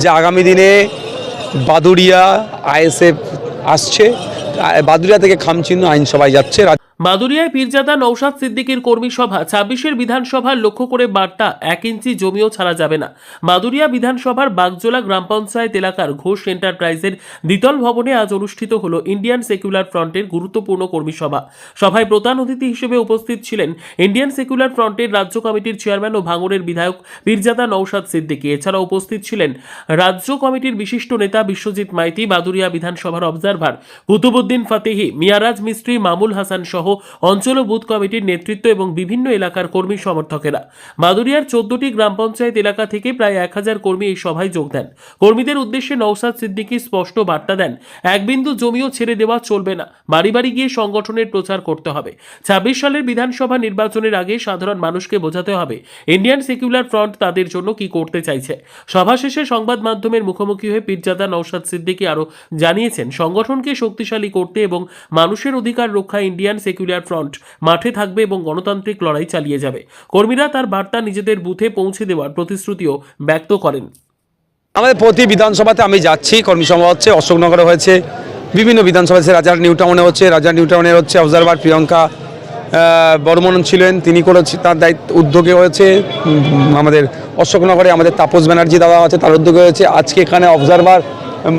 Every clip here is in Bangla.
যে আগামী দিনে বাদুড়িয়া আইএসএফ আসছে বাদুড়িয়া থেকে খামচিহ্ন আইনসভায় যাচ্ছে মাদুরিয়ায় পীরজাদা নৌশাদ সিদ্দিকীর কর্মী সভা ছাব্বিশের বিধানসভার লক্ষ্য করে বার্তা, এক ইঞ্চি জমিও ছাড়া যাবে না। মাদুরিয়া বিধানসভার বাগজোলা গ্রাম পঞ্চায়েত এলাকার ঘোষ এন্টারপ্রাইজের দ্বিতল ভবনে আজ অনুষ্ঠিত হল ইন্ডিয়ান সেকুলার ফ্রন্টের গুরুত্বপূর্ণ কর্মী সভা। সভায় প্রধান অতিথি হিসেবে উপস্থিত ছিলেন ইন্ডিয়ান সেকুলার ফ্রন্টের রাজ্য কমিটির চেয়ারম্যান ও ভাঙড়ের বিধায়ক পীরজাদা নৌশাদ সিদ্দিকী। এছাড়া উপস্থিত ছিলেন রাজ্য কমিটির বিশিষ্ট নেতা বিশ্বজিৎ মাইতি, মাদুরিয়া বিধানসভার অবজারভার কুতুবুদ্দিন ফাতেহি, মিয়ারাজ মিস্ত্রি মামুল হাসান সহ অঞ্চল ও বুথ কমিটির নেতৃত্ব এবং বিভিন্ন এলাকার কর্মী সমর্থকেরা। মাদুরিয়ার চোদ্দটি গ্রাম পঞ্চায়েত এলাকা থেকে প্রায় এক হাজার কর্মী এই সভায় যোগ দেন। কর্মীদের উদ্দেশ্যে নৌসাদ সিদ্দিকী স্পষ্ট বার্তা দেন, এক বিন্দু জমিও ছেড়ে দেওয়া চলবে না। বাড়ি বাড়ি গিয়ে সংগঠনের প্রচার করতে হবে। ছাব্বিশ সালের বিধানসভা নির্বাচনের আগে সাধারণ মানুষকে বোঝাতে হবে, ইন্ডিয়ান সেকুলার ফ্রন্ট তাদের জন্য কি করতে চাইছে। সভা শেষে সংবাদ মাধ্যমের মুখোমুখি হয়ে পীরজাদা নৌসাদ সিদ্দিকী আরও জানিয়েছেন, সংগঠনকে শক্তিশালী করতে এবং মানুষের অধিকার রক্ষা ইন্ডিয়ান সেকুলার ফ্রন্ট। মাঠে থাকবে এবং গণতান্ত্রিক লড়াই চালিয়ে যাবে। কর্মীরা তার বার্তা নিজেদের বুথে পৌঁছে দেওয়ার প্রতিশ্রুতিও ব্যক্ত করেন। আমাদের প্রতি বিধানসভাতে আমি যাচ্ছি। কর্মী সভা হচ্ছে, অশোকনগরে হয়েছে, বিভিন্ন বিধানসভা রাজার নিউ টাউনে হচ্ছে, রাজার নিউ টাউনে হচ্ছে অবজারভার প্রিয়ঙ্কা বর্মন ছিলেন, তিনি করেছে, তার দায়িত্ব, উদ্যোগে হয়েছে আমাদের অশোকনগরে আমাদের তাপস ব্যানার্জি দাদা আছে, তার উদ্যোগে হয়েছে। আজকে এখানে অবজারভার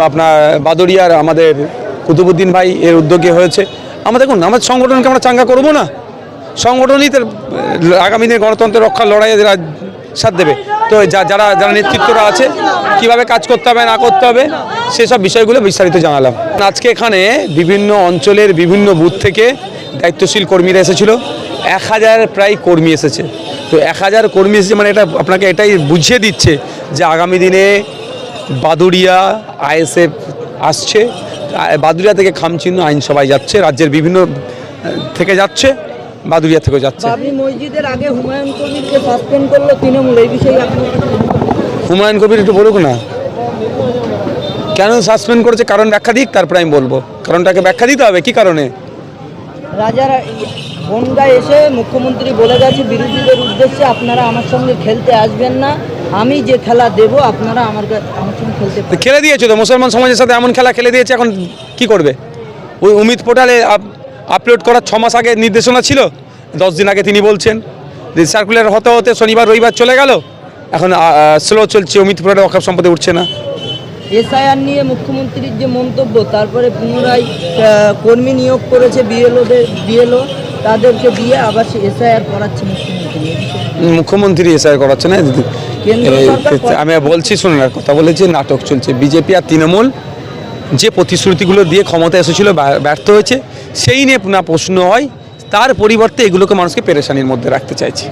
আপনার বাদরিয়ার আমাদের কুতুবুদ্দিন ভাই এর উদ্যোগে হয়েছে। আমরা দেখুন আমাদের সংগঠনকে আমরা চাঙ্গা করব না। সংগঠনই তার আগামী দিনে গণতন্ত্র রক্ষার লড়াইয়ে এরা সাথ দেবে। তো যারা যারা নেতৃত্বরা আছে, কীভাবে কাজ করতে হবে, না করতে হবে, সেসব বিষয়গুলো বিস্তারিত জানালাম। আজকে এখানে বিভিন্ন অঞ্চলের বিভিন্ন বুথ থেকে দায়িত্বশীল কর্মীরা এসেছিল। এক হাজার প্রায় কর্মী এসেছে। তো এক হাজার কর্মী এসেছে মানে এটা, আপনাকে এটাই বুঝিয়ে দিচ্ছে যে আগামী দিনে বাদুড়িয়া আইএসএফ আসছে। বাদুড়িয়া থেকে খামচিহ্ন আইনসভায় যাচ্ছে রাজ্যের বিভিন্ন থেকে যাচ্ছে বাদুরিয়া থেকেও যাচ্ছে। মসজিদের আগে হুমায়ুন কবিরকে সাসপেন্ড করল তৃণমূল এই বিষয়ে হুমায়ুন কবির একটু বলুক না। কেন সাসপেন্ড করেছে? কারণ ব্যাখ্যা দিক তারপরে আমি বলব। কারণটাকে ব্যাখ্যা দিতে হবে কি কারণে? রাজার বনগায় এসে মুখ্যমন্ত্রী বলে গেছে বিরোধীদের উদ্দেশ্যে আপনারা আমার সঙ্গে খেলতে আসবেন না। আমি যে খেলা দেব আপনারা আমার আমার সঙ্গে খেলতে খেলে দিয়েছে তো মুসলমান সমাজের সাথে এমন খেলা খেলে দিয়েছে এখন কি করবে? ওই অমিত পোর্টালে আপলোড করার ছ মাস আগে নির্দেশনা ছিল দশ দিন আগে তিনি বলছেন সার্কুলার হতে হতে শনিবার রবিবার চলে গেল এখন স্লো চলছে অমিত পোর্টালে অকাপ সম্পদে উঠছে না। এসআইআর নিয়ে মুখ্যমন্ত্রীর যে মন্তব্য তারপরে পুনরায় কর্মী নিয়োগ করেছে বিএলওদের বিএলও তাদেরকে দিয়ে আবার এসআইআর করাচ্ছে মুখ্যমন্ত্রী। মুখ্যমন্ত্রী এসআই করাচ্ছে না আমি বলছি শুনুন কথা বলেছি নাটক চলছে। বিজেপি আর তৃণমূল যে প্রতিশ্রুতিগুলো দিয়ে ক্ষমতা এসেছিল ব্যর্থ হয়েছে সেই নিয়ে না প্রশ্ন হয় তার পরিবর্তে এগুলোকে মানুষকে পেরেশানির মধ্যে রাখতে চাইছে।